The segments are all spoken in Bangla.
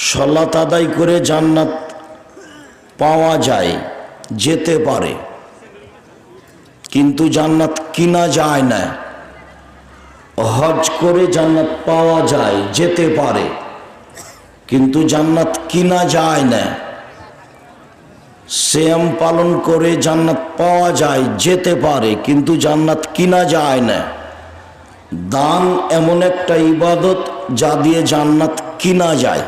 সলাত আদায় করে জান্নাত পাওয়া যায়, যেতে পারে। কিন্তু জান্নাত কিনা যায় না। হজ করে জান্নাত পাওয়া যায়, যেতে পারে। কিন্তু জান্নাত কিনা যায় না। শ্যাম পালন করে জান্নাত পাওয়া যায়, যেতে পারে, কিন্তু জান্নাত কিনা যায় না। দান এমন একটা ইবাদত যা দিয়ে জান্নাত কিনা যায়।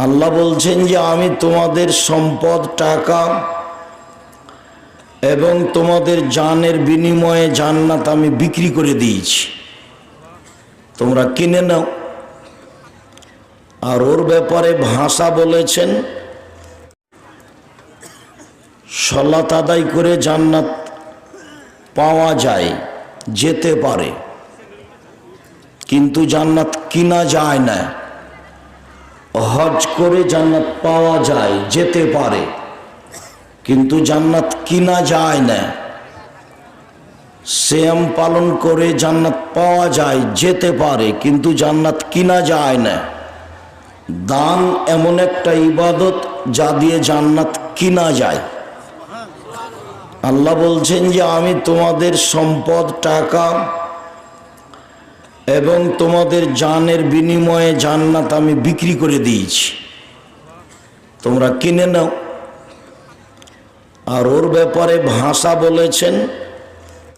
আল্লাহ বলছেন যে আমি তোমাদের সম্পদ, টাকা এবং তোমাদের জানের বিনিময়ে জান্নাত আমি বিক্রি করে দিয়েছি। তোমরা কিনে নাও। আর ওর ব্যাপারে ভাষা বলেছেন, সলাত আদায় করে জান্নাত পাওয়া যায়, যেতে পারে। কিন্তু জান্নাত কিনা যায় না। হজ করে জান্নাত পাওয়া যায়, যেতে পারে। কিন্তু জান্নাত কিনা যায় না। শ্যাম পালন করে জান্নাত পাওয়া যায়, যেতে পারে, কিন্তু জান্নাত কিনা যায় না। দান এমন একটা ইবাদত যা দিয়ে জান্নাত কিনা যায়। আল্লাহ বলছেন যে, আমি তোমাদের সম্পদ, টাকা এবং তোমাদের জানের বিনিময়ে জান্নাত আমি বিক্রি করে দিয়েছি। তোমরা কিনে নাও। আর ওর ব্যাপারে ভাষা বলেছেন